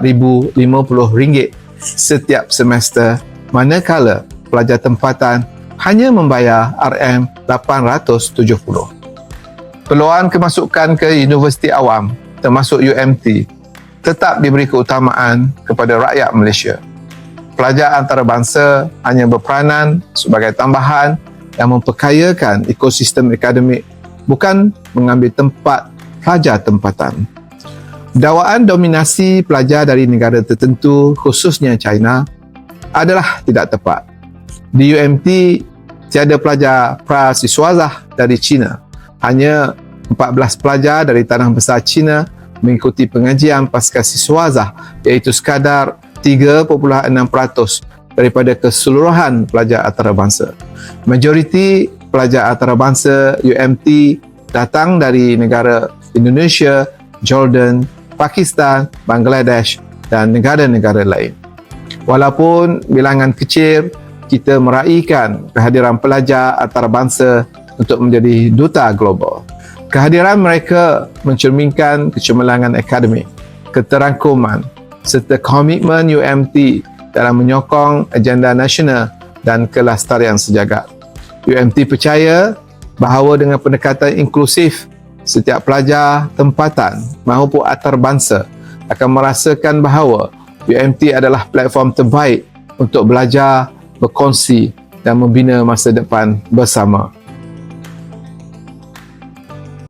RM4,050 setiap semester manakala pelajar tempatan hanya membayar RM870. Peluang kemasukan ke universiti awam termasuk UMT tetap diberi keutamaan kepada rakyat Malaysia. Pelajar antarabangsa hanya berperanan sebagai tambahan yang memperkayakan ekosistem akademik bukan mengambil tempat pelajar tempatan. Dakwaan dominasi pelajar dari negara tertentu khususnya China adalah tidak tepat. Di UMT tiada pelajar prasiswazah dari China. Hanya 14 pelajar dari tanah besar China mengikuti pengajian pasca siswazah iaitu sekadar 3.6% daripada keseluruhan pelajar antarabangsa. Majoriti pelajar antarabangsa UMT datang dari negara Indonesia, Jordan, Pakistan, Bangladesh dan negara-negara lain. Walaupun bilangan kecil, kita meraihkan kehadiran pelajar antarabangsa untuk menjadi duta global. Kehadiran mereka mencerminkan kecemerlangan akademik, keterangkuman serta komitmen UMT dalam menyokong agenda nasional dan kelestarian sejagat. UMT percaya bahawa dengan pendekatan inklusif setiap pelajar tempatan maupun antarabangsa akan merasakan bahawa UMT adalah platform terbaik untuk belajar, berkongsi dan membina masa depan bersama.